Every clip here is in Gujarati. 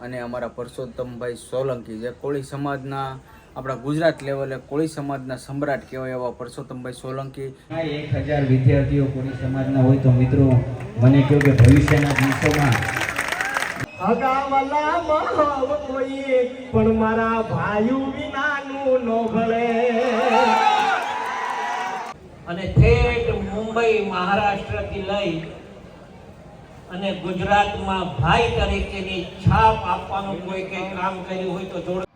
અને અમારા પરસોત્તમભાઈ સોલંકી જે કોળી સમાજના આપણા ગુજરાત લેવલે કોળી સમાજના સમ્રાટ કહેવાય એવા પરસોત્તમભાઈ સોલંકી. એક હજાર વિદ્યાર્થીઓ કોળી સમાજના હોય તો મિત્રો મને કહ્યું કે ભવિષ્યના દિવસોમાં પણ મારા ભાઈઓ વિનાનું નો ભળે અને ઠેઠ મુંબઈ મહારાષ્ટ્રથી લઈ અને ગુજરાતમાં ભાઈ તરીકેની છાપ આપવાનું કોઈ કંઈ કામ કર્યું હોય તો જોડ.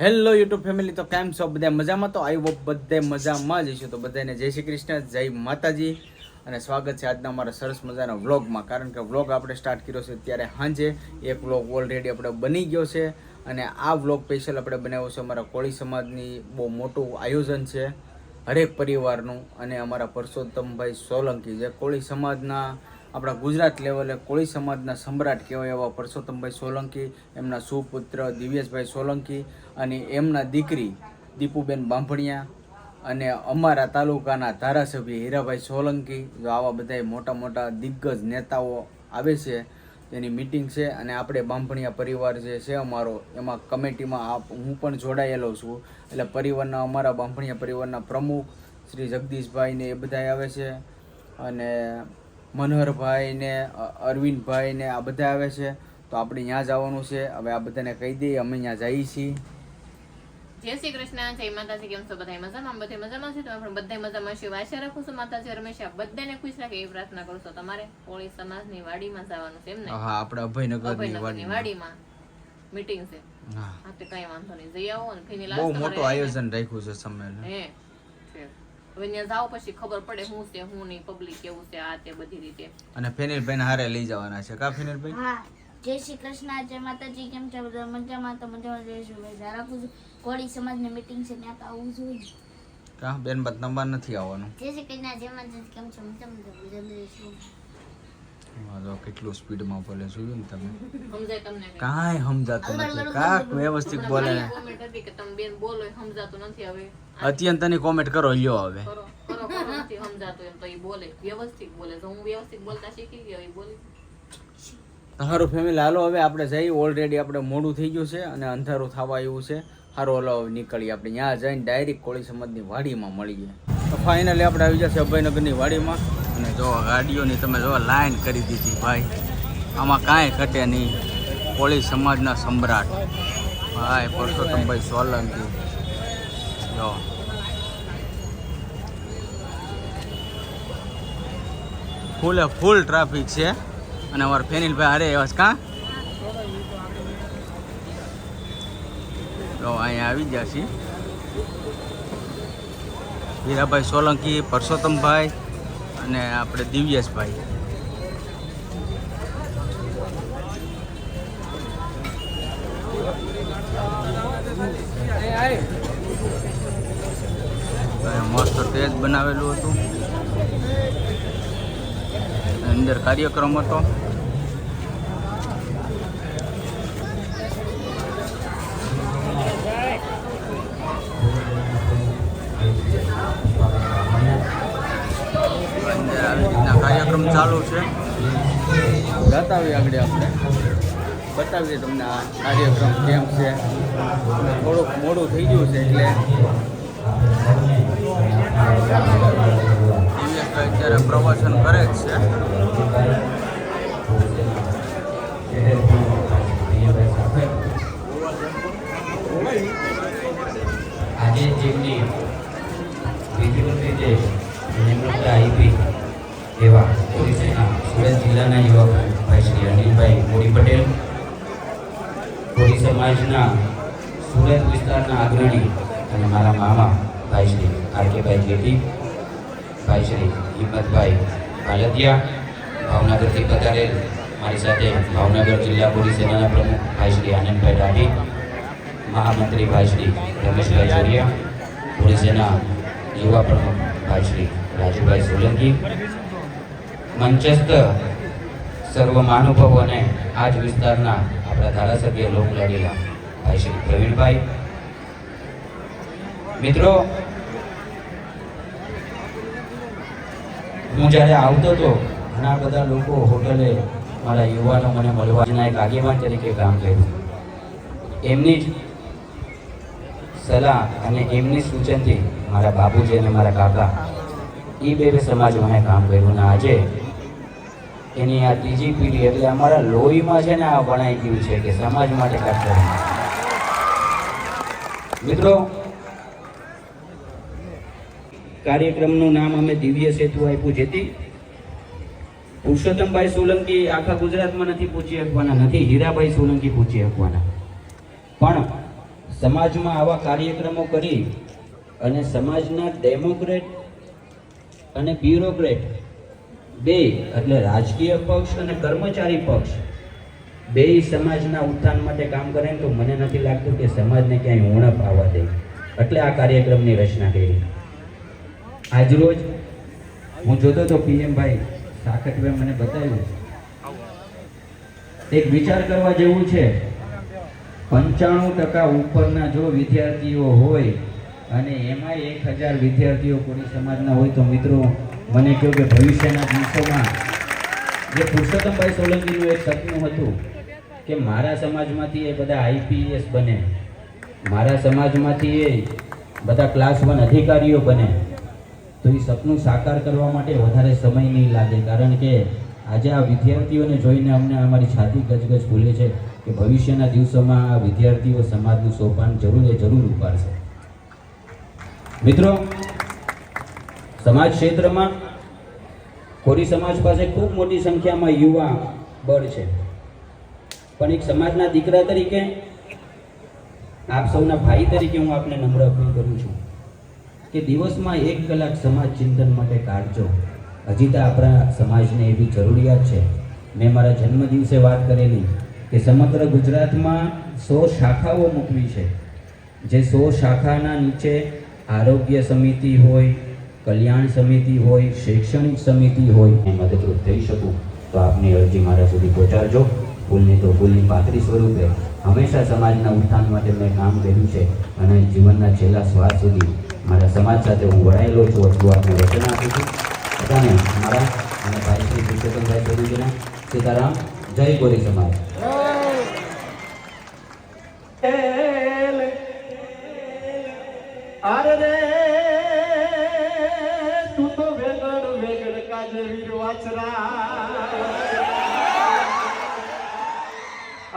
હેલો યુટ્યુબ ફેમિલી તો કેમ છો? બધા મજામાં? તો આવી બધે મજામાં જ છું તો બધાને જય શ્રી કૃષ્ણ, જય માતાજી. અને સ્વાગત છે આજના અમારા સરસ મજાના વ્લોગમાં. કારણ કે વ્લોગ આપણે સ્ટાર્ટ કર્યો છે ત્યારે સાંજે. એક વ્લોગ ઓલરેડી આપણે બની ગયો છે. અને આ વ્લોગ સ્પેશિયલ આપણે બનાવ્યો છે અમારા કોળી સમાજની બહુ મોટું આયોજન છે. હરેક પરિવારનું અને અમારા પરસોત્તમભાઈ સોલંકી જે કોળી સમાજના, આપણા ગુજરાત લેવલે કોળી સમાજના સમ્રાટ કહેવાય એવા પરસોત્તમભાઈ સોલંકી, એમના સુપુત્ર દિવ્યેશભાઈ સોલંકી અને એમના દીકરી દીપુબેન બાંભણિયા અને અમારા તાલુકાના ધારાસભ્ય હીરાભાઈ સોલંકી, જો આવા બધા મોટા મોટા દિગ્ગજ નેતાઓ આવે છે તેની મિટિંગ છે અને આપણે બાંભણિયા પરિવાર જે છે અમારો, એમાં કમિટીમાં હું પણ જોડાયેલો છું. એટલે પરિવારના, અમારા બાંભણિયા પરિવારના પ્રમુખ શ્રી જગદીશભાઈ ને એ બધા આવે છે અને મનોહરભાઈને ને અરવિંદભાઈ ને આ બધા આવે છે. તો આપણે ત્યાં જવાનું છે. હવે આ બધાને કહી દઈએ, અમે ત્યાં જઈએ છીએ. જય શ્રી કૃષ્ણ જય માતાજી કેમ છો? બધા મજામાં? બધે મજામાં છે તમે પણ બધા મજામાં છે. આશા રાખું છું માતાજી હંમેશા. બધાને ખુશ રાખે એવી પ્રાર્થના કરું છું. તમારે કોળી સમાજની વાડીમાં જવાનું છે એમ ને? હા આપણે અભયનગરની વાડીમાં. મીટિંગ છે. હા. હા તે કઈ વાંધો નહીં. જઈ આવો અને ફીની બહુ લાસ્ટ મોટું આયોજન રાખ્યું છે સંમેલન હે હવે ત્યાં જાઓ પછી ખબર પડે હું છે શું નહીં પબ્લિક કેવું છે આ તે બધી રીતે. અને ફેનિલભાઈ હારે લઈ જવાના છે. કા ફેનિલભાઈ? હા. જય શ્રી કૃષ્ણ. જય માતાજી. કેમ છો? બધા મજામાં? તો મજામાં શ્રી ભાઈ રાખું છું. કોળી સમાજની મીટિંગ છે ત્યાં તો આવવું જોઈએ કા? બેન બાદ નથી આવવાનું. જય શ્રી કૃષ્ણ. જય માતાજી. કેમ છો? મજામાં? તો મજામાં જઈશું હા જો કેટલું સ્પીડમાં બોલે જોયું ને તમે? સમજાય તમને કાય કાંઈ સમજાતું નથી. કાક વ્યવસ્થિત બોલે. કોમેન્ટ comment હતી કે તમે બેન બોલો એ સમજાતું નથી હવે. અત્યંતની કોમેન્ટ કરો લ્યો હવે. કરો કરો કરો નથી સમજાતું એમ તો એ બોલે. વ્યવસ્થિત બોલે. તો હું વ્યવસ્થિત બોલતા શીખી ગયો એ બોલી. સારું ફેમિલી હાલો, હવે આપણે જઈએ. ઓલરેડી આપણે મોડું થઈ ગયું છે અને અંધારું થવા આવ્યું છે. સારું હાલો, હવે નીકળીએ આપણે. ત્યાં જઈને ડાયરેક્ટ કોળી સમાજની વાડીમાં મળીએ તો ફાઇનલી આપણે આવી જશે અભયનગરની વાડીમાં. અને જો ગાડીઓની તમે જો લાઈન કરી દીધી ભાઈ. આમાં કાંઈ ઘટે નહીં. કોળી સમાજના સમ્રાટ. ભાઈ પરસોત્તમભાઈ સોલંકી. જો. ફૂલે ફૂલ ટ્રાફિક છે. અને અમારા ફેનિલભાઈ અરે એવા કા? તો અહીંયા આવી ગયા છીએ. હીરાભાઈ સોલંકી, પરસોત્તમભાઈ અને આપણે દિવ્યેશભાઈ. મસ્ત સ્ટેજ બનાવેલું હતું. અંદર કાર્યક્રમ હતો. ચાલુ છે. બતાવીએ આગળ આપણે. બતાવીએ તમને આ કાર્યક્રમ કેમ છે. થોડુંક મોડું થઈ ગયું છે એટલે. અત્યારે પ્રવચન કરે જ છે આજે જેમની વિધિવત રીતે નિમણૂકતા આપી એવા ઓડિશાના સુરત જિલ્લાના યુવક ભાઈ શ્રી અનિલભાઈ મોડી પટેલ કોળી સમાજના સુરત વિસ્તારના અગ્રણી અને મારા મામા ભાઈ શ્રી આર કેભાઈ જેઠી, ભાઈ શ્રી હિંમતભાઈ પાલતિયા ભાવનગરથી પધારેલ મારી સાથે ભાવનગર જિલ્લા પોલીસ સેનાના પ્રમુખ ભાઈ શ્રી આનંદભાઈ ડાભી, મહામંત્રી ભાઈ શ્રી રમેશભાઈ ચોરિયા પોલીસ સેના યુવા પ્રમુખ ભાઈ શ્રી રાજુભાઈ સોલંકી, મંચસ્થ સર્વ મહાનુભાવો અને આ જ વિસ્તારના આપણા ધારાસભ્ય લોક લાગેલા ભાઈ શ્રી પ્રવીણભાઈ મિત્રો, હું જ્યારે આવતો હતો, ઘણા બધા લોકો હોટલે મારા યુવાનો મને મળવાના એક આગેવાન તરીકે કામ કર્યું. એમની જ સલાહ અને એમની સૂચનથી મારા બાપુજી અને મારા કાકા એ બે બે સમાજમાં મેં કામ કર્યું અને આજે એની આ ત્રીજી પેઢી એટલે અમારા લોહીમાં છે ને આ વણાઈ ગયું છે કે સમાજ માટે કામ કરવું મિત્રો કાર્યક્રમનું નામ અમે દિવ્ય સેતુ આપ્યું, જેથી પુરુષોત્તમભાઈ સોલંકી આખા ગુજરાતમાં નથી પૂછી શકવાના, નથી હીરાભાઈ સોલંકી પૂછી શકવાના. પણ સમાજમાં આવા કાર્યક્રમો કરી અને સમાજના ડેમોક્રેટ અને બ્યુરોક્રેટ બે, એટલે રાજકીય પક્ષ અને કર્મચારી પક્ષ, બે સમાજના ઉત્થાન માટે કામ કરે તો મને નથી લાગતું કે સમાજને ક્યાંય ઉણપ આવવા દે. એટલે આ કાર્યક્રમની રચના કરી. આજરોજ હું જોતો તો પીએમભાઈ સાકટવે મને બતાવ્યું. એક વિચાર કરવા જેવું છે. પંચાણું ટકા ઉપરના જો વિદ્યાર્થીઓ હોય અને એમાંય એક હજાર વિદ્યાર્થીઓ કોળી સમાજના હોય તો મિત્રો, મને કહ્યું કે ભવિષ્યના દિવસોમાં જે પુરુષોત્તમભાઈ સોલંકીનું એક સપનું હતું કે મારા સમાજમાંથી એ બધા આઈપીએસ બને, મારા સમાજમાંથી એ બધા ક્લાસ વન અધિકારીઓ બને. તો એ સપનું સાકાર કરવા માટે વધારે સમય નહીં લાગે, કારણ કે આજે આ વિદ્યાર્થીઓને જોઈને અમને અમારી છાતી ગજગજ ભૂલે છે કે ભવિષ્યના દિવસોમાં આ વિદ્યાર્થીઓ સમાજનું સોપાન જરૂર એ જરૂર ઉપાડશે. મિત્રો, સમાજ ક્ષેત્રમાં કોરી સમાજ પાસે ખૂબ મોટી સંખ્યામાં યુવા બળ છે. પણ એક સમાજના દીકરા તરીકે આપ સૌના ભાઈ તરીકે હું આપને નમ્ર અપીલ કરું છું. કે દિવસમાં એક કલાક સમાજ ચિંતન માટે કાઢજો. હજી તો આપણા સમાજને એવી જરૂરિયાત છે. મેં મારા જન્મ દિવસે વાત કરેલી કે સમગ્ર ગુજરાતમાં સો શાખાઓ મૂકવી છે. જે સો શાખાના નીચે આરોગ્ય સમિતિ હોય, કલ્યાણ સમિતિ હોય, શૈક્ષણિક સમિતિ હોય એ મદદરૂપ થઈ શકું. તો આપની અરજી મારા સુધી પહોંચાડજો. ભૂલની તો ભૂલની પાત્રી સ્વરૂપે. હંમેશા સમાજના ઉત્થાન માટે મેં કામ કર્યું છે અને જીવનના છેલ્લા શ્વાસ સુધી મારા સમાજ સાથે હું વળાયેલો છું એટલું આપને વચન આપું છું. બધાને મારા અને ભાઈ શ્રી પુરુષોત્તમભાઈ સોલંકીના સીતારામ, જય ગોરી સમાજ. અરે તું તો વેગડ વેગડ કાજે વીર વાછરા.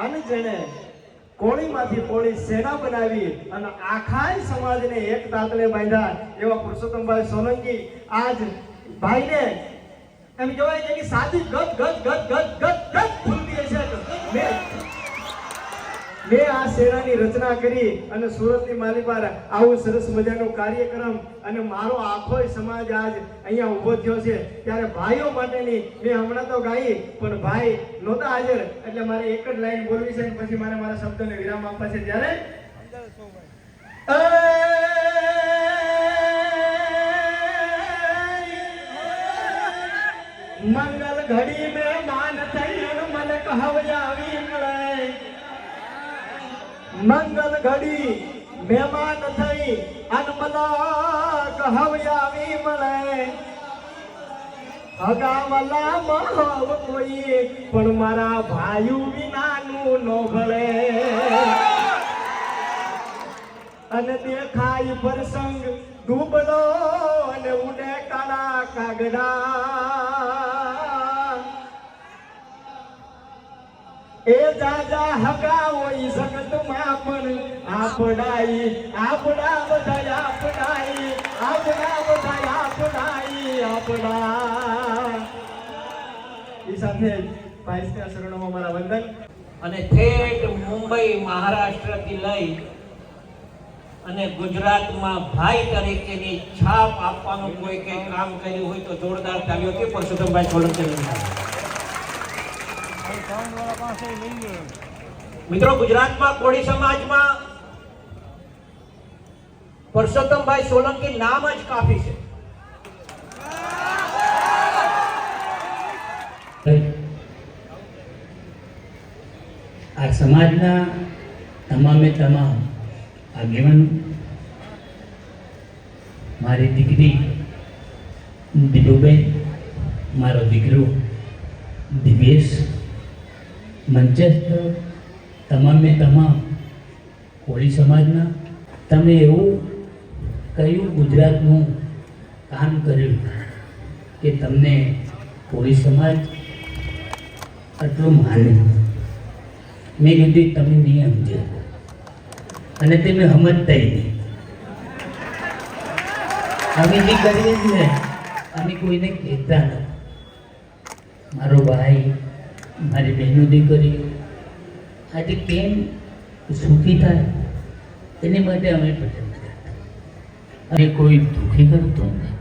અને જેણે કોળીમાંથી કોળી સેના બનાવી અને આખાય સમાજને એક તાતલે બાંધ્યા એવા પુરુષોત્તમભાઈ સોલંકી આજ ભાઈને એમ કહેવાય કે સાચી ગત ગત ગત ગત ગત ગત મેં આ સેનાની રચના કરી અને સુરતની માલી પર આવું સરસ મજાનો કાર્યક્રમ અને મારો આખો સમાજ આજ અહીંયા ઊભો થયો છે. ત્યારે ભાઈઓ માટેની મેં હમણાં તો ગાઈ, પણ ભાઈ નહોતા હાજર. એટલે મારે એક જ લાઈન બોલવી છે પછી મારે મારા શબ્દોને વિરામ આપવા છે. ત્યારે મંગલ ઘડી મેં માન થઈ મન કહવજાવી મળે. મંગલ ઘડી મહેમાન થઈ અનમલા કહવ્યાવી મળે. અગાવલા મહવ કોઈ પણ મારા ભાયુ વિનાનું નો ભળે અને દેખાય પ્રસંગ ડૂબલો અને ઉડે કાળા કાગડા. એ જાજા હકા હોય જગતમાં પણ આપડાઈ આપડા બધા આપડાઈ આપડા બધા આપડાઈ આપડા એ સાથે ભાઈના શરણોમાં મારા વંદન. અને ઠેઠ મુંબઈ મહારાષ્ટ્રથી લઈ અને ગુજરાતમાં ભાઈ તરીકેની છાપ આપવાનું કોઈ કંઈ કામ કર્યું હોય તો જોરદાર તાલીઓથી પરસોત્તમભાઈ સોલંકી મિત્રો, ગુજરાતમાં કોળી સમાજમાં પરસોત્તમભાઈ સોલંકી નામ જ કાફી છે. આ સમાજના તમામે તમામ આગેવાન, મારી દીકરી દીપુબેન મારો દીકરો દિવ્યેશ મંચસ્થ, તમામે તમામ, કોળી સમાજના, તમે એવું કયું ગુજરાતનું કામ કર્યું કે તમને કોળી સમાજ આટલું માને. મેં કીધું, તમે નહીં સમજો. અને તે મેં સમજતા નહીં અમે જે કરીએ છીએ અમે કોઈને કહેતા નથી. મારો ભાઈ મારી બહેનો દીકરી. આજે કેમ સુખી થાય? એની માટે અમે પસંદ કરતા. અને કોઈ દુઃખી કરતો નહીં.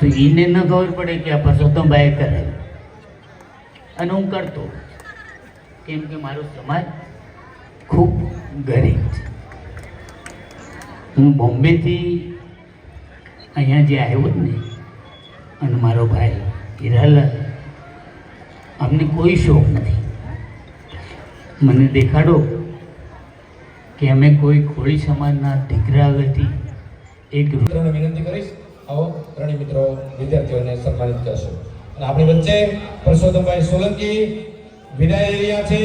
તો એને ન ખબર પડે કે આ પરસોત્તમભાઈએ કરાવ્યું અને હું કરતો. કેમ કે મારો સમાજ ખૂબ ગરીબ છે. હું બોમ્બેથી અહીંયા જે આવ્યો જ ને અને મારો ભાઈ હિરાલાલ અમને કોઈ શોખ નથી. મને દેખાડો કે અમે કોઈ કોળી સમાજના દીકરા વતી એક મિત્રોને વિનંતી કરીશ, આવો ત્રણેય મિત્રો વિદ્યાર્થીઓને સન્માનિત કરશો. અને આપણી વચ્ચે પરસોત્તમભાઈ સોલંકી વિદાય રહ્યા છે.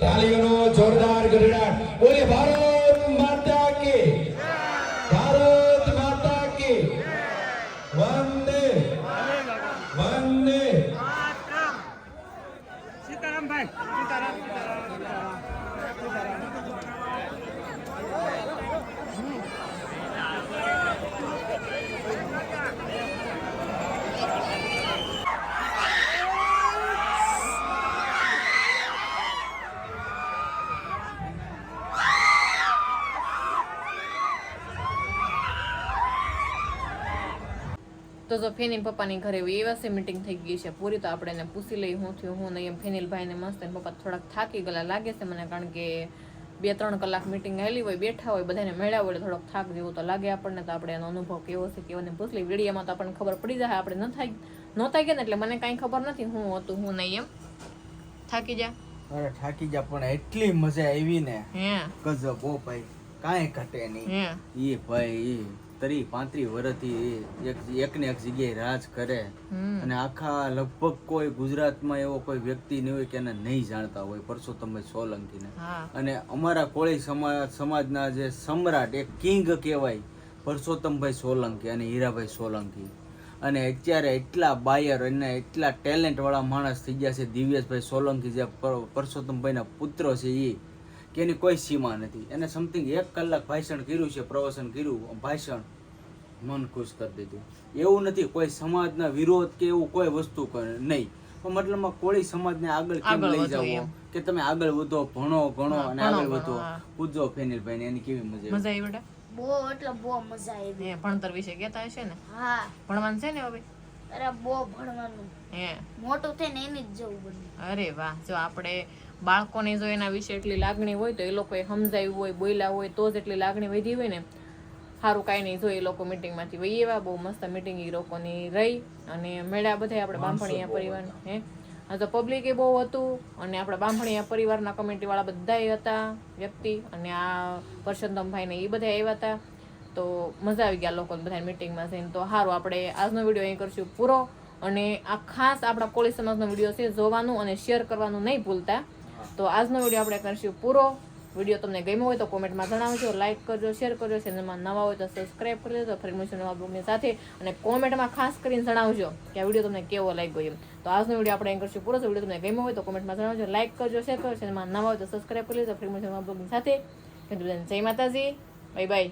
તાલીઓનો જોરદાર ગરડાટ બોલે ભારત માતા કી ભારત માતા કી વંદે વંદે તો જો ફેનિલ પપ્પાની ઘરે એવી વર્ષે મીટિંગ થઈ ગઈ છે પૂરી તો આપણે એને પૂછી લઈ હું થયું હું નહીં. એમ ફેનિલભાઈને મસ્ત એમ પપ્પા થોડાક થાકી ગયેલા લાગે છે મને કારણ કે બે ત્રણ કલાક મીટિંગ આવેલી હોય બેઠા હોય બધાને મળ્યા હોય થોડોક થાક જેવું તો લાગે આપણને તો આપણે એનો અનુભવ કેવો છે કેવો ને પૂછલી વિડીયામાં તો આપણને ખબર પડી જાય આપણે ન થાય ન થાય ગયા ને એટલે મને કાંઈ ખબર નથી હું હતું હું નહીં એમ. થાકી જા. અરે થાકી જા પણ એટલી મજા આવી ને. હે. ગજબ ઓ ભાઈ કાંઈ ઘટે નહીં. હે. એ ભાઈ એ ત્રી પાંત્રી વર્ષથી એક એકને એક જગ્યાએ રાજ કરે. અને આખા લગભગ કોઈ ગુજરાતમાં એવો કોઈ વ્યક્તિ નહીં હોય કે એને નહીં જાણતા હોય પરસોત્તમભાઈ સોલંકીને. અને અમારા કોળી સમાજ સમાજના જે સમ્રાટ એક કિંગ કહેવાય પરસોત્તમભાઈ સોલંકી અને હીરાભાઈ સોલંકી. અને અત્યારે એટલા બાયર અને એટલા ટેલેન્ટ વાળા માણસ થઈ ગયા છે દિવ્યેશભાઈ સોલંકી જે પર- પરસોત્તમભાઈના પુત્ર છે એ કે એની કોઈ સીમા નથી. એને સમથિંગ એક કલાક ભાષણ કર્યું છે પ્રવચન કર્યું ભાષણ મન ખુશ કરી દીધું. એવું નથી કોઈ સમાજના વિરોધ કે એવું કોઈ વસ્તુ નહીં. પણ મતલબમાં કોળી સમાજને આગળ કેમ લઈ જાવો? કે તમે આગળ વધો ભણો ગણો અને આગળ વધો. પૂજો ફેનિલભાઈ એની કેવી મજા મજા આવી બેટા? બહુ એટલે બહુ મજા આવી. હે ભણતર વિશે કહેતા હશે ને? હા. ભણવાનું છે ને હવે? અરે બહુ ભણવાનું. હે. મોટું થઈને એની જ જવું બધું અરે વાહ જો આપણે બાળકોને જો એના વિશે એટલી લાગણી હોય તો એ લોકોએ સમજાવ્યું હોય બોલ્યા હોય તો જ એટલી લાગણી વધી હોય ને સારું કાંઈ નહીં. જો એ લોકો મિટિંગમાંથી વહી એવા બહુ મસ્ત મિટિંગ એ લોકોની રહી અને મેળા બધા આપણે બાંભણીયા પરિવાર હે? તો પબ્લિક એ બહુ હતું અને આપણા બાંભણીયા પરિવારના કમિટીવાળા બધાય હતા વ્યક્તિ અને આ પરસોત્તમભાઈને એ બધા આવ્યા હતા. તો મજા આવી ગયા લોકો બધા મિટિંગમાં જઈને. તો સારું આપણે આજનો વીડિયો અહીં કરશું પૂરો. અને આ ખાસ આપણા કોળી સમાજનો વીડિયો છે જોવાનું અને શેર કરવાનું નહીં ભૂલતા. તો આજનો વીડિયો આપણે કરીશું પૂરો. વીડિયો તમને ગમ્યો હોય તો કોમેન્ટમાં જણાવજો લાઈક કરજો શેર કરજો. ચેનલમાં નવા હોય તો સબસ્ક્રાઈબ કરી દેજો ફરી મળશું નવા બ્લોગની સાથે. અને કોમેન્ટમાં ખાસ કરીને જણાવજો કે આ વીડિયો તમને કેવો લાગ્યો એમ. તો આજનો વીડિયો આપણે એમ કરશું પૂરો. વીડિયો તમને ગમ્યો હોય તો કોમેન્ટમાં જણાવજો લાઈક કરજો શેર કરજો. ચેનલમાં નવા હોય તો સબસ્ક્રાઈબ કરી દેજો ફરી મળશું નવા બ્લોગની સાથે. જય માતાજી. Bye bye